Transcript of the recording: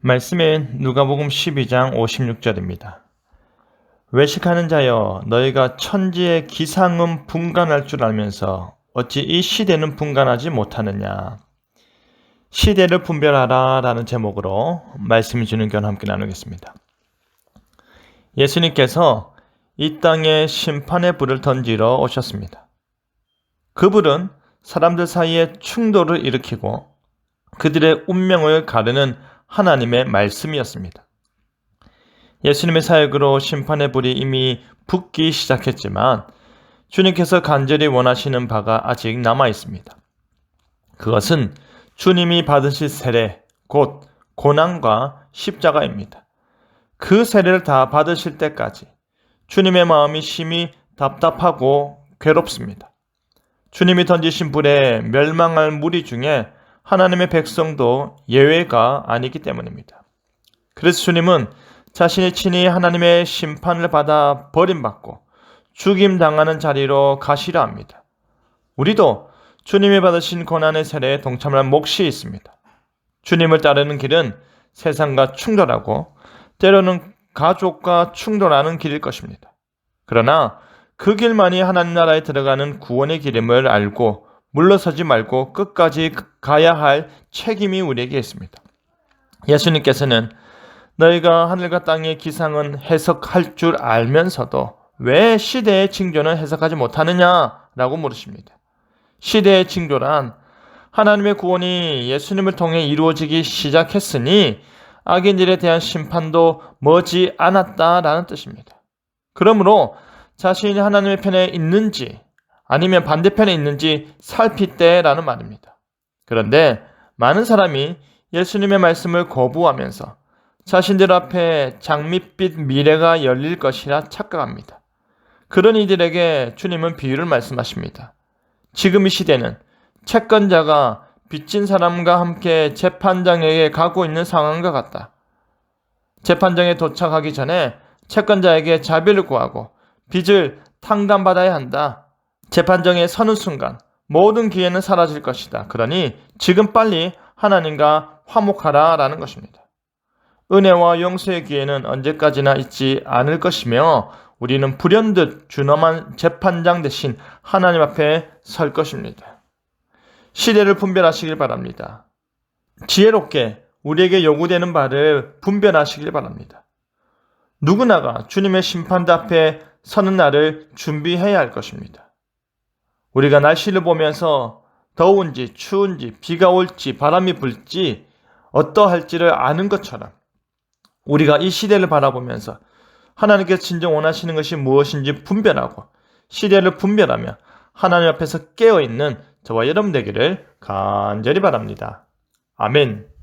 말씀은 누가복음 12장 56절입니다. 외식하는 자여 너희가 천지의 기상은 분간할 줄 알면서 어찌 이 시대는 분간하지 못하느냐. 시대를 분별하라 라는 제목으로 말씀이 주는 견 함께 나누겠습니다. 예수님께서 이 땅에 심판의 불을 던지러 오셨습니다. 그 불은 사람들 사이에 충돌을 일으키고 그들의 운명을 가르는 하나님의 말씀이었습니다. 예수님의 사역으로 심판의 불이 이미 붙기 시작했지만 주님께서 간절히 원하시는 바가 아직 남아 있습니다. 그것은 주님이 받으실 세례, 곧 고난과 십자가입니다. 그 세례를 다 받으실 때까지 주님의 마음이 심히 답답하고 괴롭습니다. 주님이 던지신 불에 멸망할 무리 중에 하나님의 백성도 예외가 아니기 때문입니다. 그래서 주님은 자신이 친히 하나님의 심판을 받아 버림받고 죽임 당하는 자리로 가시라 합니다. 우리도 주님이 받으신 고난의 세례에 동참할 몫이 있습니다. 주님을 따르는 길은 세상과 충돌하고 때로는 가족과 충돌하는 길일 것입니다. 그러나 그 길만이 하나님 나라에 들어가는 구원의 길임을 알고 물러서지 말고 끝까지 가야 할 책임이 우리에게 있습니다. 예수님께서는 너희가 하늘과 땅의 기상은 해석할 줄 알면서도 왜 시대의 징조는 해석하지 못하느냐라고 물으십니다. 시대의 징조란 하나님의 구원이 예수님을 통해 이루어지기 시작했으니 악인들에 대한 심판도 머지 않았다라는 뜻입니다. 그러므로 자신이 하나님의 편에 있는지 아니면 반대편에 있는지 살필 때라는 말입니다. 그런데 많은 사람이 예수님의 말씀을 거부하면서 자신들 앞에 장밋빛 미래가 열릴 것이라 착각합니다. 그런 이들에게 주님은 비유를 말씀하십니다. 지금 이 시대는 채권자가 빚진 사람과 함께 재판장에게 가고 있는 상황과 같다. 재판장에 도착하기 전에 채권자에게 자비를 구하고 빚을 탕감받아야 한다. 재판정에 서는 순간 모든 기회는 사라질 것이다. 그러니 지금 빨리 하나님과 화목하라 라는 것입니다. 은혜와 용서의 기회는 언제까지나 있지 않을 것이며 우리는 불현듯 준엄한 재판장 대신 하나님 앞에 설 것입니다. 시대를 분별하시길 바랍니다. 지혜롭게 우리에게 요구되는 바를 분별하시길 바랍니다. 누구나가 주님의 심판대 앞에 서는 날을 준비해야 할 것입니다. 우리가 날씨를 보면서 더운지 추운지 비가 올지 바람이 불지 어떠할지를 아는 것처럼 우리가 이 시대를 바라보면서 하나님께서 진정 원하시는 것이 무엇인지 분별하고 시대를 분별하며 하나님 앞에서 깨어있는 저와 여러분 되기를 간절히 바랍니다. 아멘.